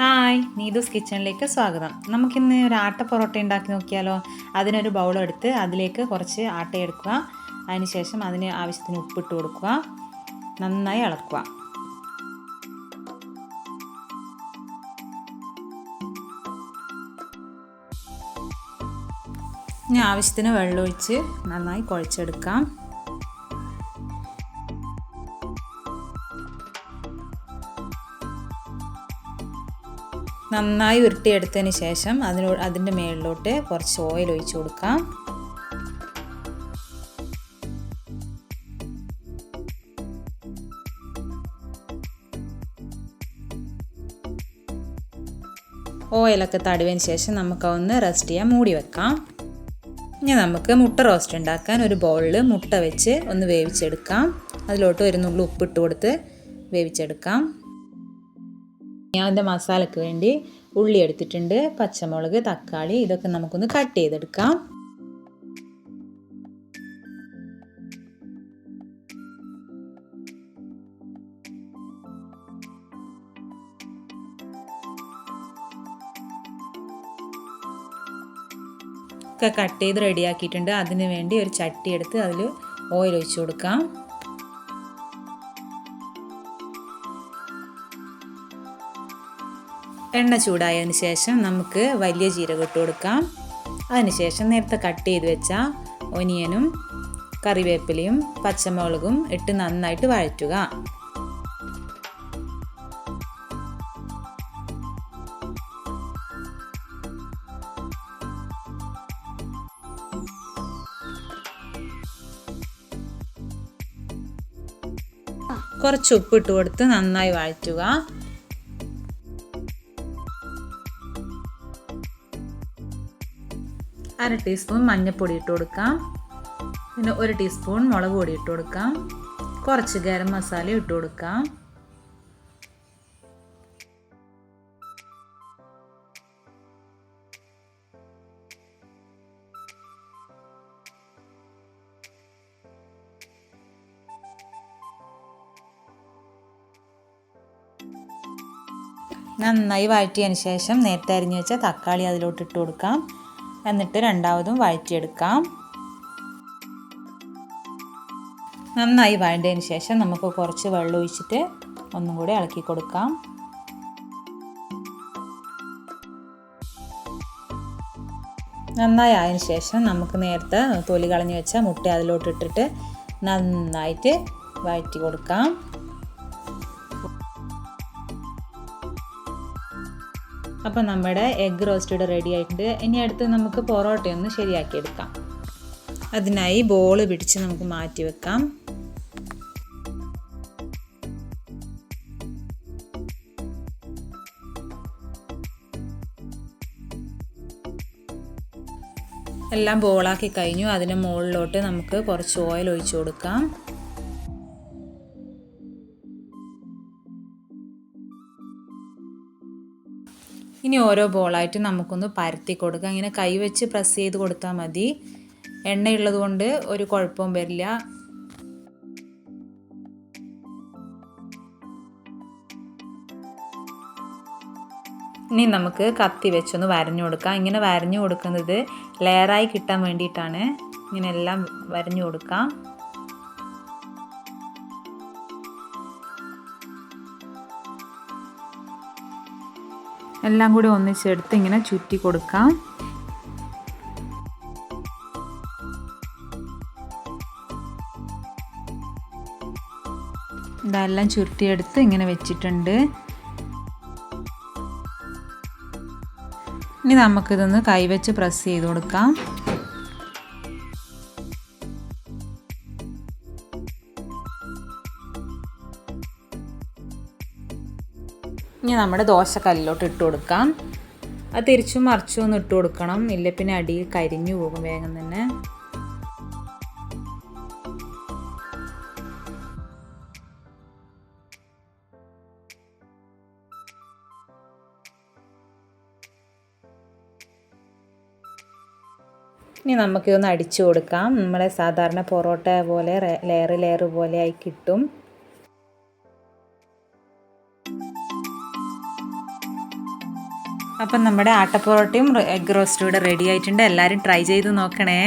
Hi Neethu's കിച്ചണിലേക്ക് സ്വാഗതം. നമുക്കിന്ന് ഒരു ആട്ട പൊറോട്ട ഉണ്ടാക്കി നോക്കിയാലോ? അതിനൊരു ബൗളെടുത്ത് അതിലേക്ക് കുറച്ച് ആട്ട എടുക്കുക. അതിനുശേഷം അതിന് ആവശ്യത്തിന് ഉപ്പിട്ട് കൊടുക്കുക. നന്നായി ഇളക്കുക. ഇനി ആവശ്യത്തിന് വെള്ളമൊഴിച്ച് നന്നായി കുഴച്ചെടുക്കാം. നന്നായി ഉരുട്ടിയെടുത്തതിന് ശേഷം അതിനോ അതിന്റെ മേളിലോട്ട് കുറച്ച് ഓയിൽ ഒഴിച്ചു കൊടുക്കാം. ഓയിലൊക്കെ തടവിന് ശേഷം നമുക്കൊന്ന് റെസ്റ്റ് ചെയ്യാൻ മൂടി വെക്കാം. ഇനി നമുക്ക് മുട്ട റോസ്റ്റ് ഉണ്ടാക്കാൻ ഒരു ബൗളിൽ മുട്ട വെച്ച് ഒന്ന് വേവിച്ചെടുക്കാം. അതിലോട്ട് ഒരു നുള്ളി ഉപ്പിട്ട് കൊടുത്ത് വേവിച്ചെടുക്കാം. ഞാൻ അതിന്റെ മസാലയ്ക്ക് വേണ്ടി ഉള്ളി എടുത്തിട്ടുണ്ട് പച്ചമുളക് തക്കാളി ഇതൊക്കെ നമുക്കൊന്ന് കട്ട് ചെയ്തെടുക്കാം. ഒക്കെ കട്ട് ചെയ്ത് റെഡിയാക്കിയിട്ടുണ്ട് അതിന് വേണ്ടി ഒരു ചട്ടി എടുത്ത് അതിൽ ഓയിൽ ഒഴിച്ചു കൊടുക്കാം. എണ്ണ ചൂടായതിന് ശേഷം നമുക്ക് വലിയ ജീരകം ഇട്ട് കൊടുക്കാം. അതിനുശേഷം നേരത്തെ കട്ട് ചെയ്ത് വെച്ച ഒനിയനും കറിവേപ്പിലയും പച്ചമുളകും ഇട്ട് നന്നായിട്ട് വഴറ്റുക. കുറച്ച് ഉപ്പ് ഇട്ട് കൊടുത്ത് നന്നായി വഴറ്റുക. അര ടീസ്പൂൺ മഞ്ഞൾപ്പൊടി ഇട്ട് കൊടുക്കാം. പിന്നെ ഒരു ടീസ്പൂൺ മുളക് പൊടി ഇട്ട് കൊടുക്കാം. കുറച്ച് ഗരം മസാല ഇട്ട് കൊടുക്കാം. നന്നായി വഴറ്റിയതിന് ശേഷം നേരത്തെ അരിഞ്ഞു വെച്ച തക്കാളി അതിലോട്ട് ഇട്ട് കൊടുക്കാം. എന്നിട്ട് രണ്ടാമതും വഴറ്റിയെടുക്കാം. നന്നായി വഴണ്ടതിന് ശേഷം നമുക്ക് കുറച്ച് വെള്ളം ഒഴിച്ചിട്ട് ഒന്നും കൂടി ഇളക്കി കൊടുക്കാം. നന്നായി ആയതിനു ശേഷം നമുക്ക് നേരത്തെ തൊലി കളഞ്ഞ് വെച്ച മുട്ട അതിലോട്ട് ഇട്ടിട്ട് നന്നായിട്ട് വഴറ്റി കൊടുക്കാം. അപ്പോൾ നമ്മുടെ എഗ് റോസ്റ്റഡ് റെഡി ആയിട്ടുണ്ട്. ഇനി അടുത്ത് നമുക്ക് പൊറോട്ടയൊന്ന് ശരിയാക്കിയെടുക്കാം. അതിനായി ബോൾ പിടിച്ച് നമുക്ക് മാറ്റി വെക്കാം. എല്ലാം ബോളാക്കി കഴിഞ്ഞു. അതിന് മുകളിലോട്ട് നമുക്ക് കുറച്ച് ഓയിൽ ഒഴിച്ചു കൊടുക്കാം. ഇനി ഓരോ ബോളായിട്ട് നമുക്കൊന്ന് പരത്തി കൊടുക്കാം. ഇങ്ങനെ കൈ വെച്ച് പ്രസ് ചെയ്ത് കൊടുത്താൽ മതി. എണ്ണയുള്ളത് കൊണ്ട് ഒരു കുഴപ്പവും വരില്ല. ഇനി നമുക്ക് കത്തി വെച്ചൊന്ന് വരഞ്ഞു കൊടുക്കാം. ഇങ്ങനെ വരഞ്ഞു കൊടുക്കുന്നത് ലെയറായി കിട്ടാൻ വേണ്ടിയിട്ടാണ്. ഇങ്ങനെ എല്ലാം വരഞ്ഞു കൊടുക്കാം. എല്ലാം കൂടി ഒന്നിച്ചെടുത്ത് ഇങ്ങനെ ചുറ്റി കൊടുക്കാം. ഇതെല്ലാം ചുരുട്ടിയെടുത്ത് ഇങ്ങനെ വെച്ചിട്ടുണ്ട്. ഇനി നമുക്കിതൊന്ന് കൈവച്ച് പ്രസ് ചെയ്ത് കൊടുക്കാം. ഇനി നമ്മുടെ ദോശ കല്ലിലോട്ട് ഇട്ട് കൊടുക്കാം. അത് തിരിച്ചും മറിച്ചും ഒന്ന് ഇട്ട് കൊടുക്കണം. ഇല്ല പിന്നെ അടിയിൽ കരിഞ്ഞു പോകും വേഗം തന്നെ. ഇനി നമുക്കിതൊന്ന് അടിച്ചു കൊടുക്കാം. നമ്മളെ സാധാരണ പൊറോട്ട പോലെ ലെയർ ലെയർ പോലെ ആയി കിട്ടും. അപ്പം നമ്മുടെ ആട്ടപ്പൊറോട്ടയും എഗ് റോസ്റ്റും ഇവിടെ റെഡി ആയിട്ടുണ്ട്. എല്ലാവരും ട്രൈ ചെയ്ത് നോക്കണേ.